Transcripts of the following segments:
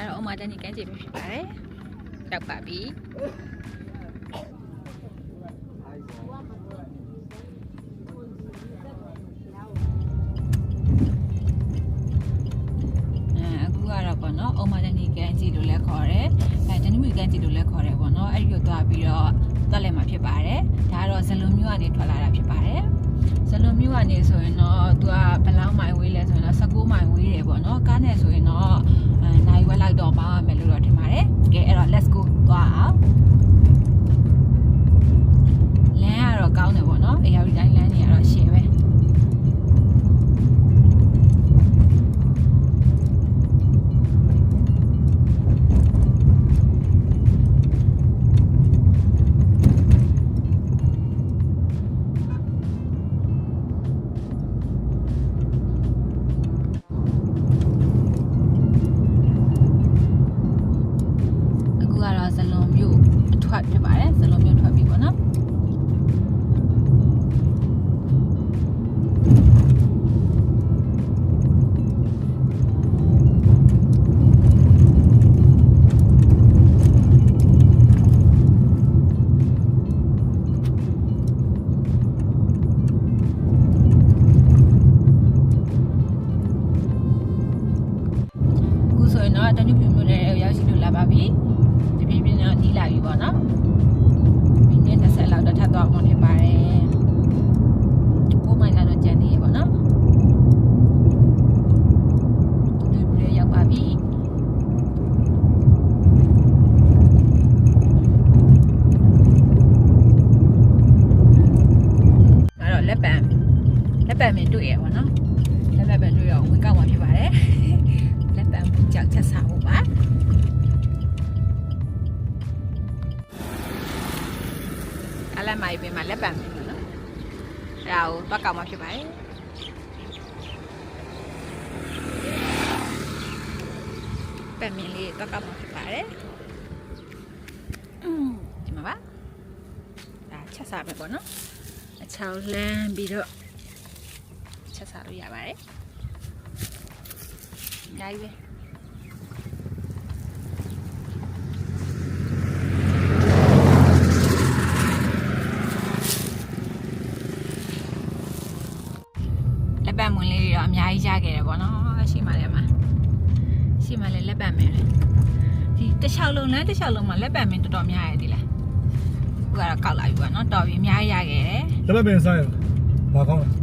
ဒါတော့အမတန်ကြီးကန်းချေပဲဖြစ်ပါတယ်ရောက်ပါပြီအဲအခုကတော့ပေါ့နော်အမတန်ကြီးကန်းချေလို့လည်းခေါ်တယ်အဲတနင်္ဂနွေကန်းချေလို့လည်းခေါ်တယ်ပေါ့နော်အဲ့ဒီကိုသွားပြီးတော့တက်လဲမှာဖြစ်ပါတယ်ဒါကတော့ဇလုံမျိုးကနေထွက်လာတာဖြစ်ပါတယ်ဇလုံမျိုးကနေဆိုရင်တော့သူကဘယ်လောက်မိုင်ဝေးလဲဆိုရင်တော့19မိုင်ဝေးတယ်ပေါ့နော်ကားနဲ့ဆိုရင်တော့အဲနိုင်ဝက်လိုက် တော့ပါမယ်လို့တော့ထင်ပါတယ်ကဲအဲ့တော့ let's go သွားအောင်လမ်းကတော့ကောင်းတယ်ပေါ့နော်အရာဒီတိုင်းလမ်းတွေကတော့ တွေ့ရပါတော့လက်ပံတွေ့တော့ဝင်ကောက်မှဖြစ်ပါတယ်လက်ပံပူကြောက်ချက်စားဖို့ပါအလက်မိုင်ပင်မှာလက်ပံပင်ပါနော်အဲ့ဒါကိုတွက်ကောက်မှဖြစ်ပါတယ်ပင်မင်းလေးတွက်ကောက်မှဖြစ်ပါတယ်อืมဒီမှာပါဒါချက်စားပဲပေါ့နော်အချောင်းလန်းပြီးတော့ ချက်စားလို့ရပါတယ်အများကြီးပဲလက်ပတ်မွန်လေးတွေတော့အများကြီးရခဲ့တယ်ပေါ့နော်ရှိမှလည်းမှာရှိမှလည်းလက်ပတ်မင်းလေဒီတစ်လျှောက်လုံးလမ်းတစ်လျှောက်လုံးမှာလက်ပတ်မင်းတော်တော်များရတယ်ဒီလားခုကတော့ကောက်လာပြီပေါ့နော်တော်ပြီအများကြီးရခဲ့တယ်လက်ပတ်ပင်ဆိုင်ရဘာကောင်းလဲ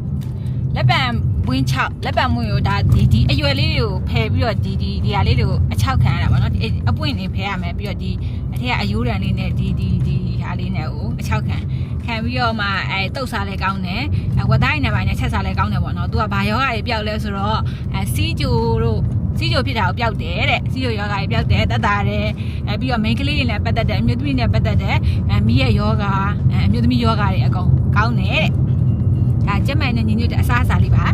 လက်ပံဝင်း6လက်ပံမွေကိုဒါဒီဒီအရွယ်လေးတွေကိုဖယ်ပြီးတော့ဒီဒီဒီဟာလေးတွေကိုအချောက်ခံရတာပေါ့နော်ဒီအပွင့်နေဖယ်ရမယ်ပြီးတော့ဒီအထက်ကအယိုးတန်လေးနဲ့ဒီဒီဒီဟာလေးနဲ့ကိုအချောက်ခံခံပြီးတော့မှအဲတုတ်စားလဲကောင်းတယ်အဲဝတ်တိုင်းနဲ့ပိုင်းနဲ့ချက်စားလဲကောင်းတယ်ပေါ့နော်သူကဘာယောဂတွေပျောက်လဲဆိုတော့အဲစီးကြိုတို့စီးကြိုဖြစ်တာကိုပျောက်တယ်တဲ့စီးကြိုယောဂတွေပျောက်တယ်တက်တာတယ်အဲပြီးတော့ main ကလေးတွေနဲ့ပတ်သက်တယ်အမျိုးသမီးနဲ့ပတ်သက်တယ်အဲမိရဲ့ယောဂအဲအမျိုးသမီးယောဂတွေအကုန်ကောင်းတယ်တဲ့ ဒါကျက်မိုင်နဲ့ညီညွတ်တဲ့အစားအစာလေးပါ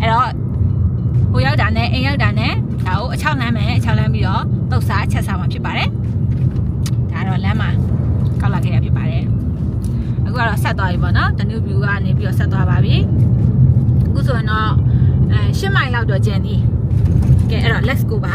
အဲ့တော့ဟိုရောက်တာနဲ့အိမ်ရောက်တာနဲ့ဒါကိုအချောင်းလမ်းမယ်အချောင်းလမ်းပြီးတော့တုတ်စားချက်စားမှာဖြစ်ပါတယ်ဒါတော့လမ်းမှာကောက်လာခဲ့ရဖြစ်ပါတယ်အခုကတော့ဆက်သွားပြီပေါ့နော်တနုဗျူကနေပြီးတော့ဆက်သွားပါပြီအခုဆိုရင်တော့အဲ၈မိုင်လောက်တော့ကျန်သေးကဲအဲ့တော့ let's go ပါ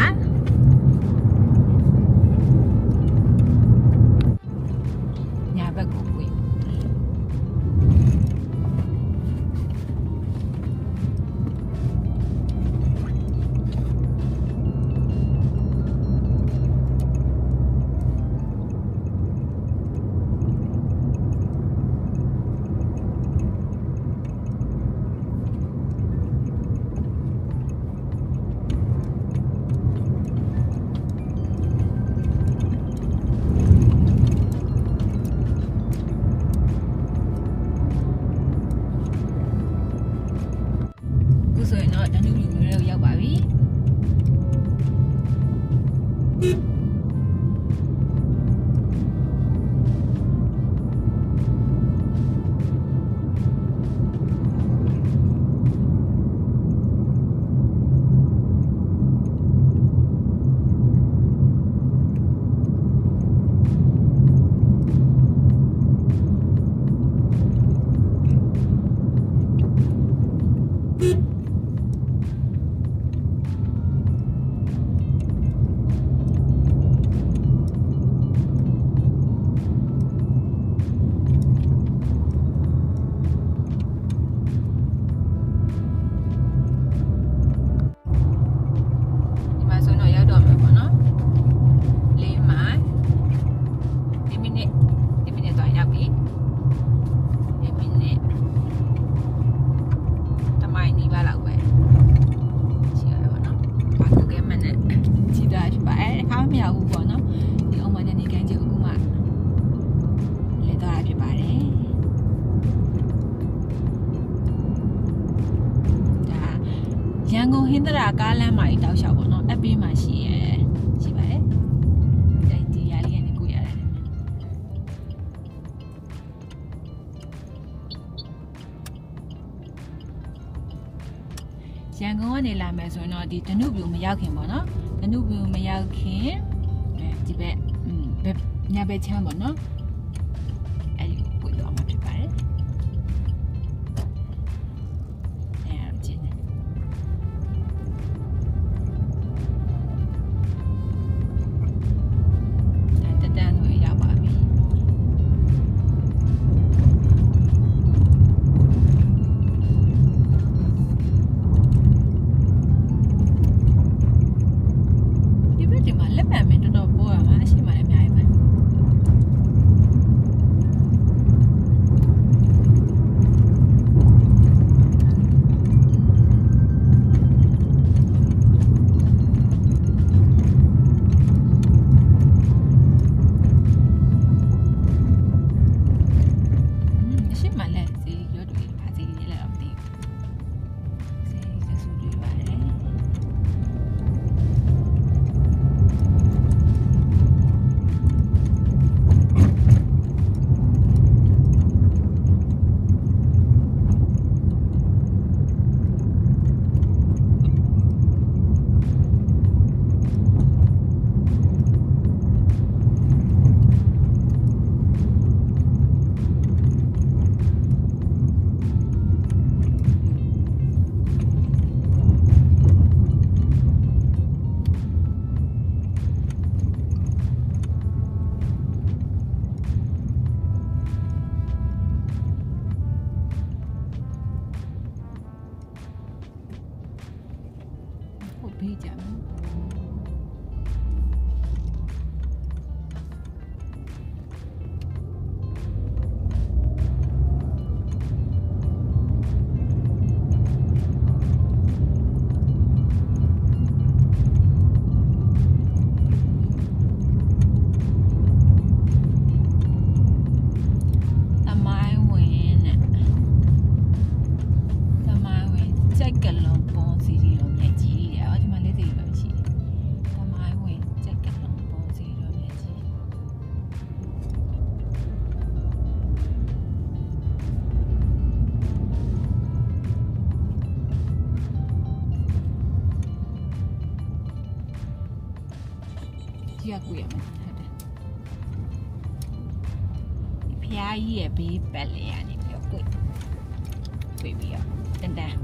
ကားလမ်းမှာကြီးတောက်လျှောက်ပေါ့နော်အပေးမှာရှိရဲရှိပါတယ်ဒီဒီရလေးကနေကိုရတယ်ရန်ကုန်ကနေလာမယ်ဆိုရင်တော့ဒီဒနုပြူမရောက်ခင်ပေါ့နော်ဒနုပြူမရောက်ခင်အဲဒီဘက်อืมဘက်ညဘက်ချမ်းပေါ့နော် ကြည့်ရကူရမယ်ဟုတ်တယ်ဒီဖျားကြီးရဲ့ဘေးပတ်လေရနေပြီးတော့တွေ့တွေ့ပြီးတော့တန်တန်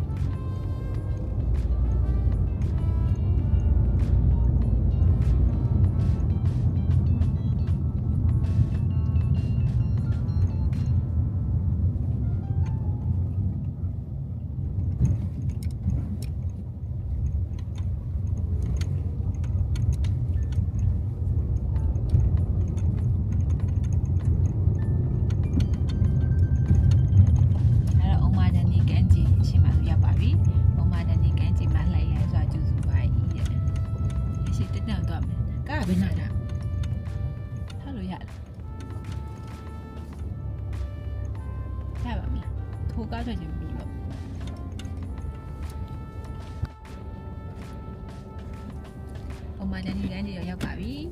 မယ်။ကားကဘယ်နာတာ။ထားလို့ရလား။ရပါမလား။ထိုကားထွက်ချင်ပြီလို့။အုံမာဒန်ဒီကန်ကြီးရောက်ပါပြီ။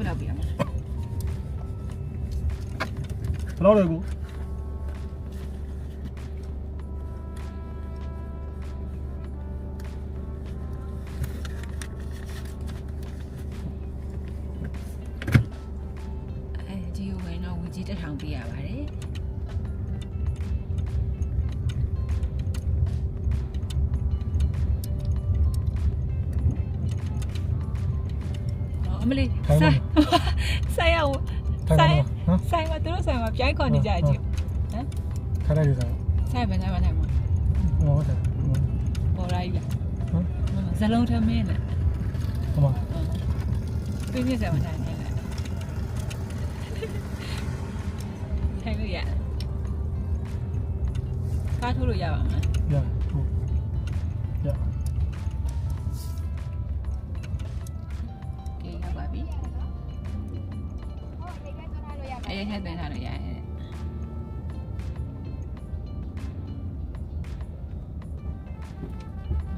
ပြရဝင်ကြည့်ဘယ်လောက်ပြရမလဲဘယ်လောက်လဲကို မလေးဆိုင်ဆိုင်အောင်ထိုင်တော့ဟမ်ဆိုင်မှာသူတို့ဆိုင်မှာပြိုင်ခေါ်နေကြကြည့်ထိုင်လိုက်ရစားဆိုင်မှာဆိုင်မှာဆိုင်မှာဟောတယ်ပေါ်လိုက်ရဟမ်ဇလုံးထမင်းနဲ့ဟောမှာပြင်းပြဆိုင်မှာဆိုင်နေတယ်ထိုင်လို့ရတယ်ကားထိုးလို့ရပါမလားရဟုတ်ရ အဲ့ရထက်သွင်းထားလို့ရတယ်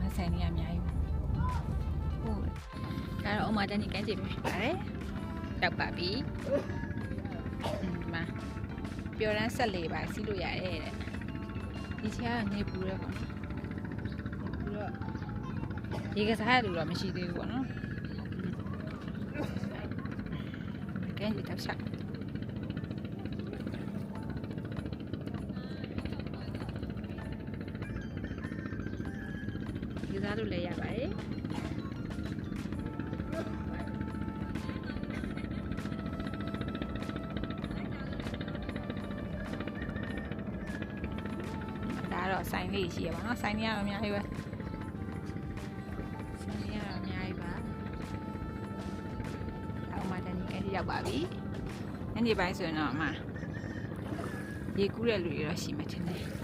မဆိုင်နေရအများကြီးဟုတ်ဒါတော့အမတန်းကြီးကန်းကြည့်ဖြစ်ပါတယ်ရောက်ပါပြီဒီမှာပျော်ရမ်းဆက်လေးပါစီးလို့ရတယ်တဲ့ဒီချာကနေပူရဲပေါ့နော်နေပူတော့ရေကစားရလို့တော့မရှိသေးဘူးပေါ့နော်ကဲဒီတော့ လို့လည်းရပါတယ်ဒါတော့ဆိုင်လေးရှိရပါတော့ဆိုင်လေးကတော့အများကြီးပဲဆိုင်လေးကတော့အများကြီးပါအောင်မတန်းကြီးကရောက်ပါပြီ။ညနေပိုင်းဆိုရင်တော့အမရေကူးတဲ့လူတွေတော့ရှိမှထင်တယ်။။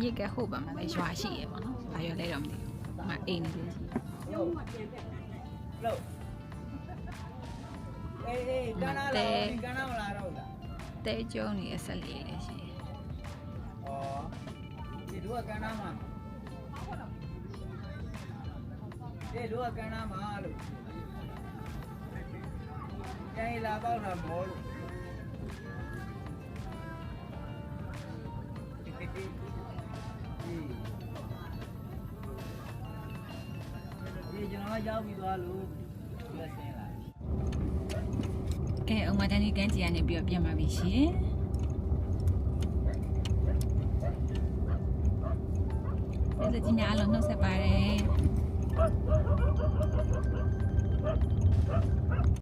မြစ်ကဟိုဘက်မှာလည်းရွာရှိရပါတော့။ဘာရွာလဲတော့မသိဘူး။အမအိမ်နေလေးရှိ။လို့လို့အေးအေးကနလာကနမလာတော့လား။တဲကျုံနေအဆက်လေးလည်းရှိတယ်။ဩဒီတို့ကကနမှာဒီတို့ကကနမှာလို့ကျန်လာပေါက်တာမောလို့ ရောက်ပြီးသွားလို့လက်ဆင်းလာ။ကဲအောင်မတန်းကြီးကန်းကြီးကနေပြီးတော့ပြန်ပါပြီရှင်။ဒီလက်ကြီးများအလုံးနှုတ်ဆက်ပါတယ်။